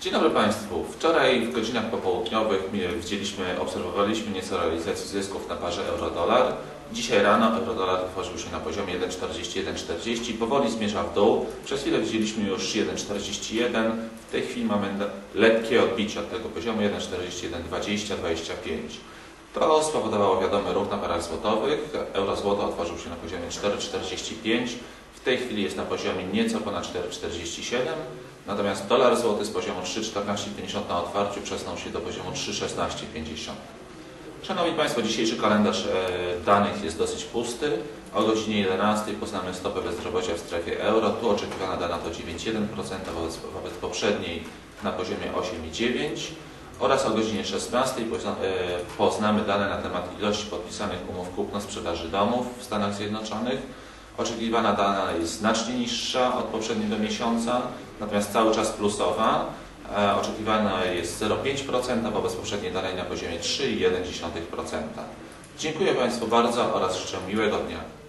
Dzień dobry Państwu. Wczoraj w godzinach popołudniowych widzieliśmy, obserwowaliśmy nieco realizację zysków na parze euro-dolar. Dzisiaj rano euro-dolar otworzył się na poziomie 1,4140, powoli zmierza w dół. Przez chwilę widzieliśmy już 1,41. W tej chwili mamy le- lekkie odbicie od tego poziomu 1,4120-25. To spowodowało wiadomy ruch na parach złotowych. Euro-złoto otworzył się na poziomie 4,45. W tej chwili jest na poziomie nieco ponad 4,47. Natomiast dolar złoty z poziomu 3,1450 na otwarciu przesunął się do poziomu 3,1650. Szanowni Państwo, dzisiejszy kalendarz e, danych jest dosyć pusty. O godzinie 11 poznamy stopę bezrobocia w strefie euro. Tu oczekiwana dana to 9,1% wobec, wobec poprzedniej na poziomie 8,9% oraz o godzinie 16 pozna, e, poznamy dane na temat ilości podpisanych umów kupno-sprzedaży domów w Stanach Zjednoczonych. Oczekiwana dana jest znacznie niższa od poprzedniego miesiąca, natomiast cały czas plusowa. E, Oczekiwana jest 0,5% wobec poprzedniej danej na poziomie 3,1%. Dziękuję Państwu bardzo oraz życzę miłego dnia.